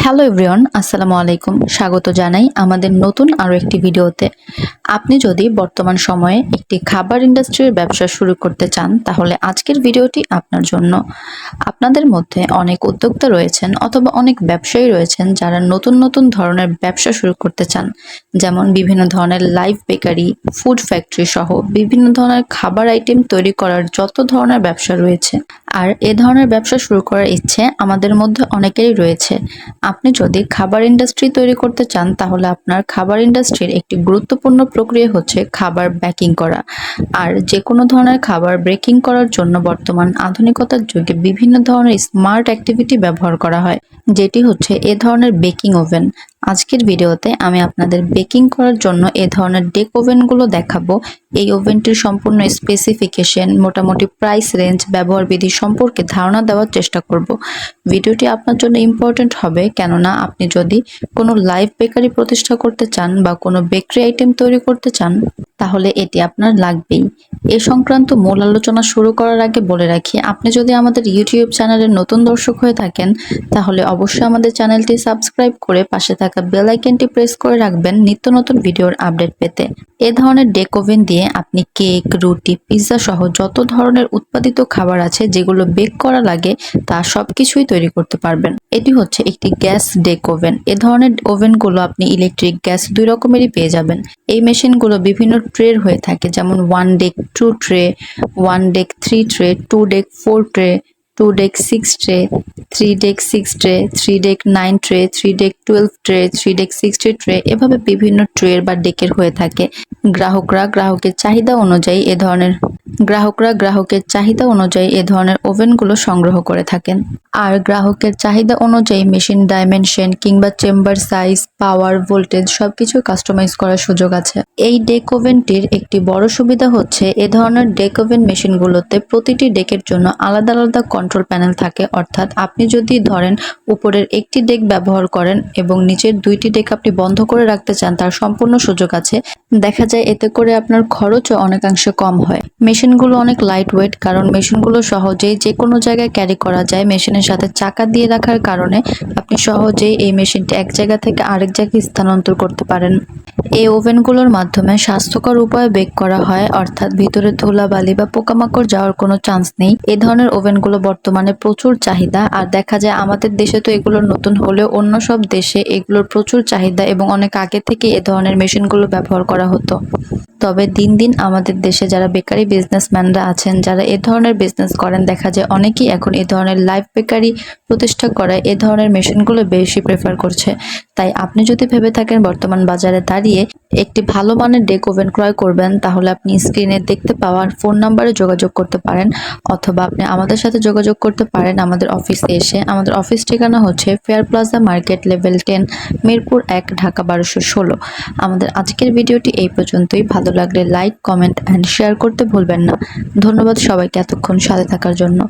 Hello everyone, আসসালামু আলাইকুম। স্বাগত জানাই আমাদের নতুন আরও একটি ভিডিওতে। আপনি যদি বর্তমান সময়ে একটি খাবার ইন্ডাস্ট্রির ব্যবসা শুরু করতে চান, তাহলে আজকের ভিডিওটি আপনার জন্য। আপনাদের মধ্যে অনেক উদ্যোক্তা রয়েছেন অথবা অনেক ব্যবসায়ী রয়েছেন যারা নতুন নতুন ধরনের ব্যবসা শুরু করতে চান। যেমন বিভিন্ন ধরনের লাইভ বেকারি ফুড ফ্যাক্টরি সহ বিভিন্ন ধরনের খাবার আইটেম তৈরি করার যত ধরনের ব্যবসা রয়েছে। আর এ ধরনের ব্যবসা শুরু করার ইচ্ছে আমাদের মধ্যে অনেকেরই রয়েছে। আপনি যদি খাবার ইন্ডাস্ট্রি তৈরি করতে চান, তাহলে আপনার খাবার ইন্ডাস্ট্রির একটি গুরুত্বপূর্ণ প্রক্রিয়া হচ্ছে খাবার ব্যাকিং করা। আর যে কোনো ধরনের খাবার ব্রেকিং করার জন্য বর্তমান আধুনিকতার যুগে বিভিন্ন ধরনের স্মার্ট অ্যাক্টিভিটি ব্যবহার করা হয়, যেটি হচ্ছে এ ধরনের বেকিং ওভেন। আজকের ভিডিওতে আমি আপনাদের বেকিং করার জন্য এ ধরনের ডেক ওভেনগুলো দেখাবো। এই ওভেনটির সম্পূর্ণ স্পেসিফিকেশন মোটামুটি প্রাইস রেঞ্জ ব্যবহার বিধি সম্পর্কে ধারণা দেওয়ার চেষ্টা করব। ভিডিওটি আপনার জন্য ইম্পর্টেন্ট হবে, কেননা আপনি যদি কোনো লাইভ বেকারি প্রতিষ্ঠা করতে চান বা কোনো বেকারি আইটেম তৈরি করতে চান, তাহলে এটি আপনার লাগবেই। এ সংক্রান্ত মূল আলোচনা শুরু করার আগে বলে রাখি, আপনি যদি আমাদের ইউটিউব চ্যানেলের নতুন দর্শক হয়ে থাকেন, তাহলে অবশ্যই আমাদের চ্যানেলটি সাবস্ক্রাইব করে পাশে থাকা বেল আইকনটি প্রেস করে রাখবেন নিত্য নতুন ভিডিওর আপডেট পেতে। এ ধরনের ডেক ওভেন দিয়ে আপনি কেক, রুটি, পিৎজা সহ যত ধরনের উৎপাদিত খাবার আছে যেগুলো বেক করা লাগে, তা সব কিছুই তৈরি করতে পারবেন। এটি হচ্ছে একটি গ্যাস ডেক ওভেন এ ধরনের ওভেনগুলো আপনি ইলেকট্রিক গ্যাস দুই রকমেরই পেয়ে যাবেন। এই মেশিনগুলো বিভিন্ন ট্রের হয়ে থাকে, যেমন one deck tray one deck three tray two deck four tray two deck six tray three deck six tray three deck nine tray three deck twelve tray three deck sixty tray এভাবে বিভিন্ন ট্রের বা ডেকের হয়ে থাকে। গ্রাহকরা গ্রাহকের চাহিদা অনুযায়ী এ ধরনের গ্রাহকরা গ্রাহকের চাহিদা অনুযায়ী এ ধরনের ওভেনগুলো সংগ্রহ করে থাকেন। আর গ্রাহকের চাহিদা অনুযায়ী মেশিন ডাইমেনশন কিংবা চেম্বার সাইজ, পাওয়ার, ভোল্টেজ সবকিছু কাস্টমাইজ করার সুযোগ আছে। এই ডেক ওভেনটির একটি বড় সুবিধা হচ্ছে এ ধরনের ডেক ওভেন মেশিনগুলোতে প্রতিটি ডেকের জন্য আলাদা আলাদা কন্ট্রোল প্যানেল থাকে। অর্থাৎ আপনি যদি ধরেন উপরের একটি ডেক ব্যবহার করেন এবং নিচের দুইটি ডেক আপনি বন্ধ করে রাখতে চান, তার সম্পূর্ণ সুযোগ আছে। দেখা যায় এতে করে আপনার খরচও অনেকাংশে কম হয়। মেশিনগুলো অনেক লাইট ওয়েট কারণ মেশিনগুলো সহজেই যে কোনো জায়গায় ক্যারি করা যায়। মেশিনের সাথে চাকা দিয়ে রাখার কারণে আপনি সহজেই এই মেশিনটি এক জায়গা থেকে আরেক জায়গায় স্থানান্তর করতে পারেন। এই ওভেনগুলোর মাধ্যমে স্বাস্থ্যকর উপায়ে বেক করা হয়, অর্থাৎ ভিতরে ধুলাবালি বা পোকামাকড় যাওয়ার কোনো চান্স নেই। এ ধরনের ওভেনগুলো বর্তমানে প্রচুর চাহিদা, আর দেখা যায় আমাদের দেশে তো এগুলো নতুন হলেও অন্য সব দেশে এগুলোর প্রচুর চাহিদা এবং অনেক আগে থেকে এ ধরনের মেশিনগুলো ব্যবহার করা হতো। তবে দিন দিন আমাদের দেশে যারা বেকারি বিজনেসম্যানরা আছেন, যারা এ ধরনের বিজনেস করেন, দেখা যায় অনেকেই এখন এ ধরনের লাইভ বেকারি প্রতিষ্ঠা করায় এ ধরনের মেশিনগুলো বেশি প্রেফার করছে। তাই আপনি যদি ভেবে থাকেন বর্তমান বাজারে দাঁড়িয়ে একটি ভালো মানের ডেক ওভেন ক্রয় করবেন, তাহলে আপনি স্ক্রিনে দেখতে পাওয়ার ফোন নাম্বারে যোগাযোগ করতে পারেন, অথবা আপনি আমাদের সাথে যোগাযোগ করতে পারেন আমাদের অফিসে এসে। আমাদের অফিস ঠিকানা হচ্ছে fair plaza market level ten Mirpur এক, ঢাকা বারোশো ষোলো। আমাদের আজকের ভিডিওটি এই পর্যন্তই। ভালো লাগলে লাইক কমেন্ট অ্যান্ড শেয়ার করতে ভুলবেন না। ধন্যবাদ সবাইকে এতক্ষণ সাথে থাকার জন্য।